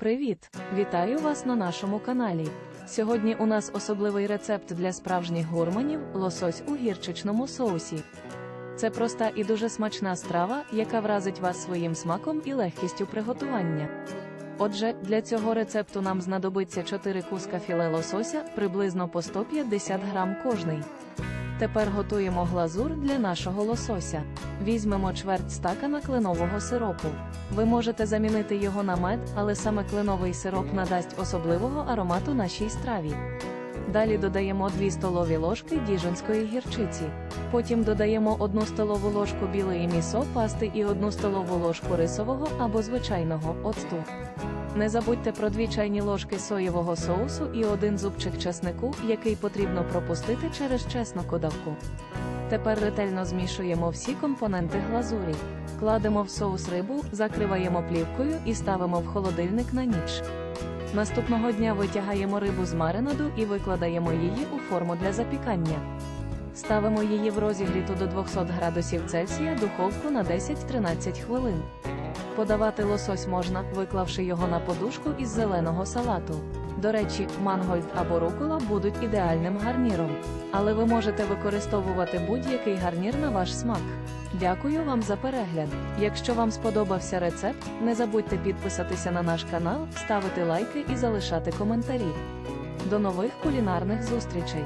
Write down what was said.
Привіт! Вітаю вас на нашому каналі. Сьогодні у нас особливий рецепт для справжніх гурманів лосось у гірчичному соусі. Це проста і дуже смачна страва, яка вразить вас своїм смаком і легкістю приготування. Отже, для цього рецепту нам знадобиться 4 куска філе лосося, приблизно по 150 грам кожний. Тепер готуємо глазур для нашого лосося. Візьмемо чверть стакана кленового сиропу. Ви можете замінити його на мед, але саме кленовий сироп надасть особливого аромату нашій страві. Далі додаємо 2 столові ложки діжонської гірчиці. Потім додаємо 1 столову ложку білої місо пасти і 1 столову ложку рисового або звичайного оцту. Не забудьте про 2 чайні ложки соєвого соусу і один зубчик чеснику, який потрібно пропустити через чесну кодавку. Тепер ретельно змішуємо всі компоненти глазурі. Кладемо в соус рибу, закриваємо плівкою і ставимо в холодильник на ніч. Наступного дня витягаємо рибу з маринаду і викладаємо її у форму для запікання. Ставимо її в розігріту до 200 градусів Цельсія духовку на 10-13 хвилин. Подавати лосось можна, виклавши його на подушку із зеленого салату. До речі, мангольд або рукола будуть ідеальним гарніром. Але ви можете використовувати будь-який гарнір на ваш смак. Дякую вам за перегляд. Якщо вам сподобався рецепт, не забудьте підписатися на наш канал, ставити лайки і залишати коментарі. До нових кулінарних зустрічей!